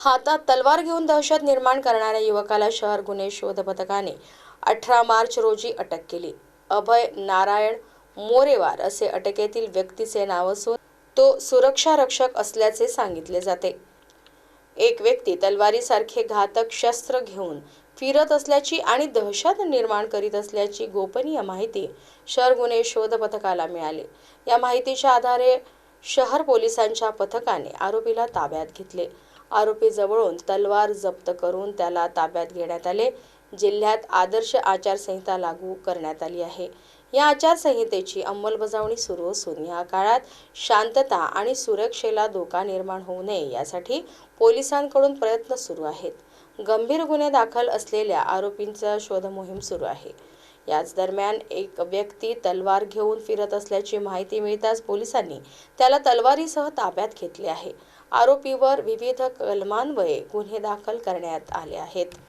हातात तलवार घेऊन दहशत निर्माण करणाऱ्या युवकाला शहर गुन्हे शोध पथकाने अठरा मार्च रोजी अटक केली. अभय नारायण मोरेवार असे अटकेतील व्यक्तीचे नाव असून तो सुरक्षा रक्षक असल्याचे सांगितले जाते. एक व्यक्ती तलवारीसारखे घातक शस्त्र घेऊन फिरत असल्याची आणि दहशत निर्माण करीत असल्याची गोपनीय माहिती शहर गुन्हे शोध पथकाला मिळाली. या माहितीच्या आधारे शहर पोलिसांच्या पथकाने आरोपीला ताब्यात घेतले. आरोपी जवळून तलवार जप्त करून त्याला ताब्यात घेण्यात आले. जिल्ह्यात आदर्श आचारसंहिता लागू करण्यात आली आहे. या आचारसंहितेची अंमलबजावणी सुरू असून या काळात शांतता आणि सुरक्षेला धोका निर्माण होऊ नये यासाठी पोलिसांकडून प्रयत्न सुरू आहेत. गंभीर गुन्हे दाखल असलेल्या आरोपींचा शोधमोहीम सुरू आहे. याच दरम्यान एक व्यक्ती तलवार घेऊन फिरत असल्याची माहिती मिळताच पोलिसांनी त्याला तलवारीसह ताब्यात घेतले आहे. आरोपीवर विविध कलमान्वये गुन्हे दाखल करण्यात आले आहेत.